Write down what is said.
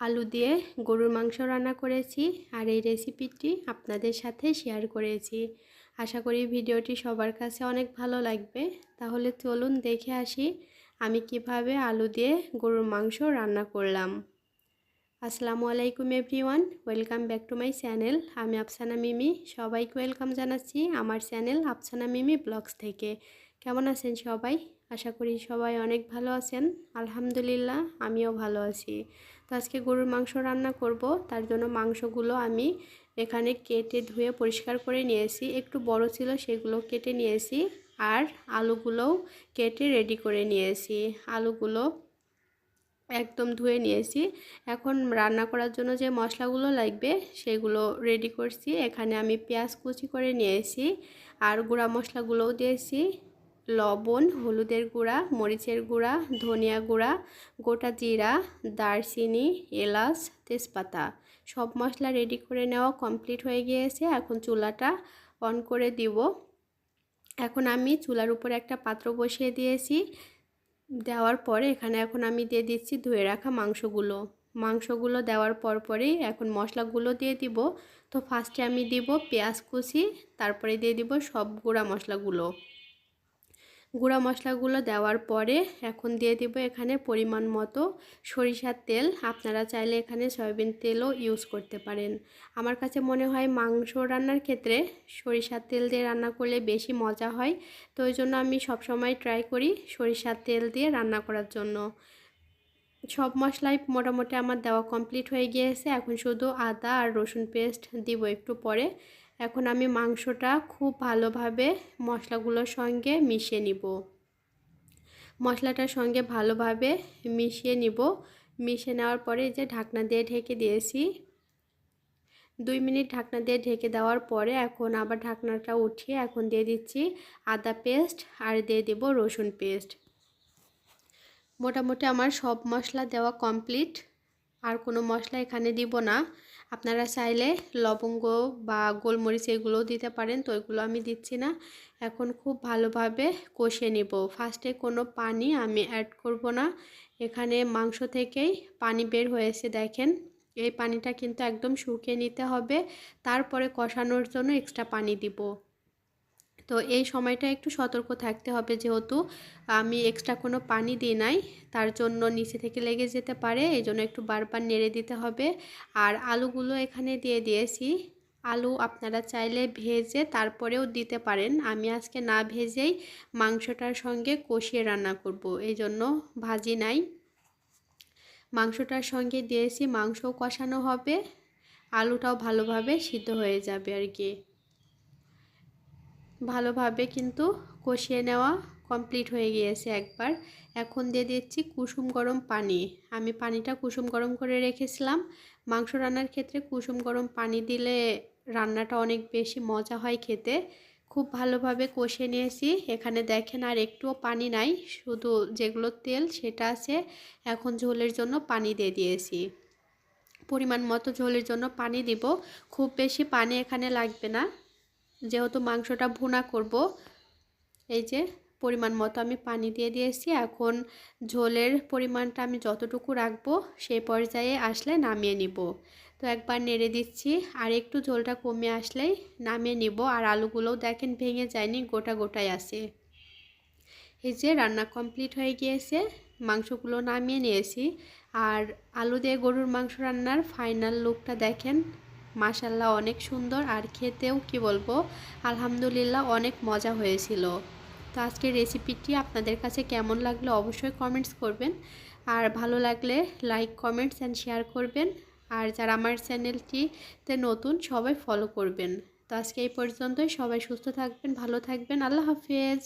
আলু দিয়ে গরুর মাংস রান্না করেছি আর এই রেসিপিটি আপনাদের সাথে শেয়ার করেছি। আশা করি ভিডিওটি সবার কাছে অনেক ভালো লাগবে। তাহলে চলুন দেখে আসি আমি কীভাবে আলু দিয়ে গরুর মাংস রান্না করলাম। আসসালামু আলাইকুম everyone, welcome back to my channel. আমি আফসানা মিমি। সবাইকে ওয়েলকাম জানাচ্ছি আমার চ্যানেল আফসানা মিমি ব্লগস থেকে। কেমন আছেন সবাই? আশা করি সবাই অনেক ভালো আছেন। আলহামদুলিল্লাহ, আমিও ভালো আছি। তো আজকে গরুর মাংস রান্না করব। তার জন্য মাংসগুলো আমি এখানে কেটে ধুয়ে পরিষ্কার করে নিয়েছি। একটু বড় ছিল সেগুলো কেটে নিয়েছি আর আলুগুলোও কেটে রেডি করে নিয়েছি। আলুগুলো একদম ধুয়ে নিয়েছি। এখন রান্না করার জন্য যে মশলাগুলো লাগবে সেগুলো রেডি করছি। এখানে আমি পেঁয়াজ কুচি করে নিয়েছি আর গুঁড়া মশলাগুলোও দিয়েছি। লবণ, হলুদের গুঁড়া, মরিচের গুঁড়া, ধনিয়া গুঁড়া, গোটা জিরা, দারচিনি, এলাচ, তেজপাতা। সব মশলা রেডি করে নেওয়া কমপ্লিট হয়ে গিয়েছে। এখন চুলাটা অন করে দিব। এখন আমি চুলার উপরে একটা পাত্র বসিয়ে দিয়েছি। দেওয়ার পরে এখানে এখন আমি দিয়ে দিচ্ছি ধুয়ে রাখা মাংসগুলো। মাংসগুলো দেওয়ার পর পরেই এখন মশলাগুলো দিয়ে দিব। তো ফার্স্টে আমি দিব পেঁয়াজ কুচি, তারপরে দিয়ে দিব সব গুঁড়া মশলাগুলো। গুঁড়া মশলাগুলো দেওয়ার পরে এখন দিয়ে দিব এখানে পরিমাণ মতো সরিষার তেল। আপনারা চাইলে এখানে সয়াবিন তেলও ইউজ করতে পারেন। আমার কাছে মনে হয় মাংস রান্নার ক্ষেত্রে সরিষার তেল দিয়ে রান্না করলে বেশি মজা হয়। তো ওই জন্য আমি সবসময় ট্রাই করি সরিষার তেল দিয়ে রান্না করার জন্য। সব মশলাই মোটামুটি আমার দেওয়া কমপ্লিট হয়ে গিয়েছে। এখন শুধু আদা আর রসুন পেস্ট দিব একটু পরে। এখন আমি মাংসটা খুব ভালোভাবে মশলাগুলোর সঙ্গে মিশিয়ে নিব। মশলাটার সঙ্গে ভালোভাবে মিশিয়ে নিব। মিশিয়ে নেওয়ার পরে যে ঢাকনা দিয়ে ঢেকে দিয়েছি। দুই মিনিট ঢাকনা দিয়ে ঢেকে দেওয়ার পরে এখন আবার ঢাকনাটা উঠিয়ে এখন দিয়ে দিচ্ছি আদা পেস্ট আর দিয়ে দেব রসুন পেস্ট। মোটামুটি আমার সব মশলা দেওয়া কমপ্লিট। আর কোনো মশলা এখানে দিব না। আপনারা চাইলে লবঙ্গ বা গোলমরিচ এগুলোও দিতে পারেন, তো এগুলো আমি দিচ্ছি না। এখন খুব ভালোভাবে কষে নিব। ফার্স্টে কোনো পানি আমি অ্যাড করব না। এখানে মাংস থেকেই পানি বের হয়েছে, দেখেন। এই পানিটা কিন্তু একদম শুকিয়ে নিতে হবে। তারপরে কষানোর জন্য এক্সট্রা পানি দিব। তো এই সময়টা একটু সতর্ক থাকতে হবে যেহেতু আমি এক্সট্রা কোনো পানি দিই নাই, তার জন্য নিচে থেকে লেগে যেতে পারে, এই জন্য একটু বারবার নেড়ে দিতে হবে। আর আলুগুলো এখানে দিয়ে দিয়েছি। আলু আপনারা চাইলে ভেজে তারপরেও দিতে পারেন। আমি আজকে না ভেজেই মাংসটার সঙ্গে কষিয়ে রান্না করব, এই জন্য ভাজি নাই। মাংসটার সঙ্গে দিয়েছি, মাংসও কষানো হবে, আলুটাও ভালোভাবে সিদ্ধ হয়ে যাবে আর কি। ভালোভাবে কিন্তু কষিয়ে নেওয়া কমপ্লিট হয়ে গিয়েছে একবার। এখন দিয়ে দিচ্ছি কুসুম গরম পানি। আমি পানিটা কুসুম গরম করে রেখেছিলাম। মাংস রান্নার ক্ষেত্রে কুসুম গরম পানি দিলে রান্নাটা অনেক বেশি মজা হয় খেতে। খুব ভালোভাবে কষিয়ে নিয়েছি। এখানে দেখেন আর একটুও পানি নাই, শুধু যেগুলো তেল সেটা আছে। এখন ঝোলের জন্য পানি দিয়ে দিয়েছি। পরিমাণ মতো ঝোলের জন্য পানি দিব। খুব বেশি পানি এখানে লাগবে না। যেহেতু মাংসটা ভুনা করব, এই যে পরিমাণ মতো আমি পানি দিয়ে দিয়েছি। এখন ঝোলের পরিমাণটা আমি যতটুকু রাখব সেই পর্যায়ে আসলে নামিয়ে নিব। তো একবার নেড়ে দিচ্ছি, আর একটু ঝোলটা কমে আসলেই নামিয়ে নিব। আর আলুগুলোও দেখেন ভেঙে যায়নি, গোটা গোটাই আছে। এই যে রান্না কমপ্লিট হয়ে গিয়েছে, মাংসগুলো নামিয়ে নিয়েছি। আর আলু দিয়ে গরুর মাংস রান্নার ফাইনাল লুকটা দেখেন মাশাল্লাহ অনেক সুন্দর আর খেতেও কি বলব, আলহামদুলিল্লাহ অনেক মজা হয়েছিল। তো আজকের রেসিপিটি আপনাদের কাছে কেমন লাগল অবশ্যই কমেন্টস করবেন। আর ভালো লাগলে লাইক কমেন্টস অ্যান্ড শেয়ার করবেন। আর যারা আমার চ্যানেলটিতে নতুন সবাই ফলো করবেন। তো আজকে এই পর্যন্তই, সবাই সুস্থ থাকবেন, ভালো থাকবেন, আল্লাহ হাফিজ।